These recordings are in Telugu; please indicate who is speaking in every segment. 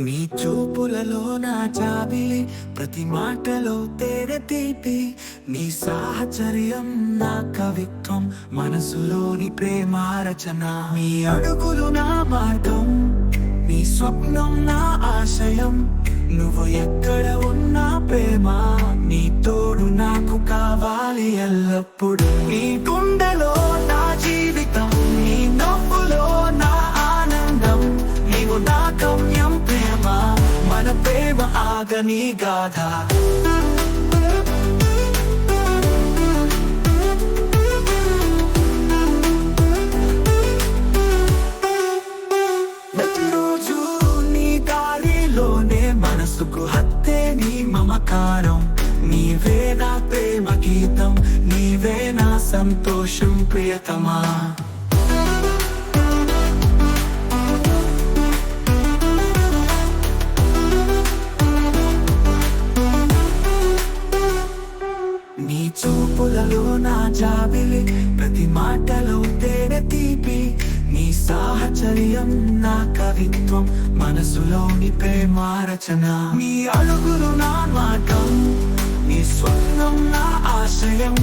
Speaker 1: నీ చూపులలో నా జాబిలి ప్రతి మాటలో తేడ తీపి. నీ సాహచర్యం నా కవిత్వం మనసులోని ప్రేమ రచన. నీ అడుగులు నా మార్గం నీ స్వప్నం నా ఆశయం. నువ్వు ఎక్కడ ఉన్నా ప్రేమ నీ తోడు నాకు కావాలి ఎల్లప్పుడు. నీ గుండెలో ఆగని గాథ. ప్రతిరోజు నీ దారిలోనే మనసుకు హత్తే నీ మమకారం. నీవే నా ప్రేమ గీతం నీవే నా సంతోషం ప్రియతమా. చూపులలో నా జాబిలి? ప్రతి మాటలో తేనె తీపి. నీ సాహచర్యం నా కవిత్వం. మనసులోని ప్రేమ రచన నీ అడుగులు నా మాటం నీ స్వప్నం నా ఆశయం.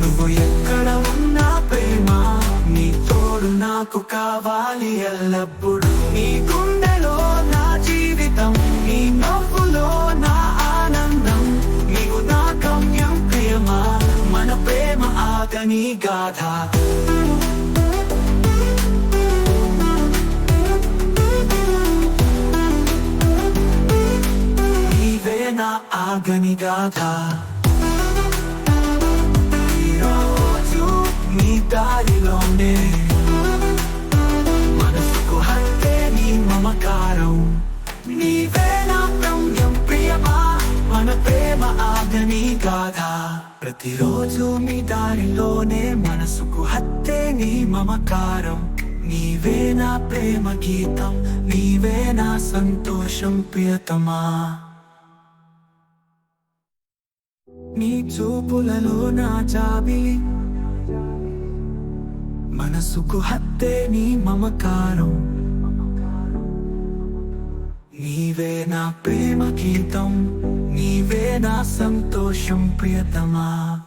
Speaker 1: నువ్వు ఎక్కడ ఉన్నా ప్రేమ. నీ తోడు నాకు కావాలి ఎల్లప్పుడు. నీ గుండె ప్రేమ ఆగని గాథ. నీవే నా ఆగని గాథ. నీ గాథ. ప్రతిరోజు మీ దారిలోనే మనసుకు హత్తే నీ మమకారం. నీవే నా ప్రేమ గీతం నీవే నా సంతోషం ప్రియతమా. నీ చూపులలో నా జాబిలి మనసుకు హత్తే నీ మమకారం. నీవే నా ప్రేమ గీతం నీవే నా సంతోషం ప్రియతమా?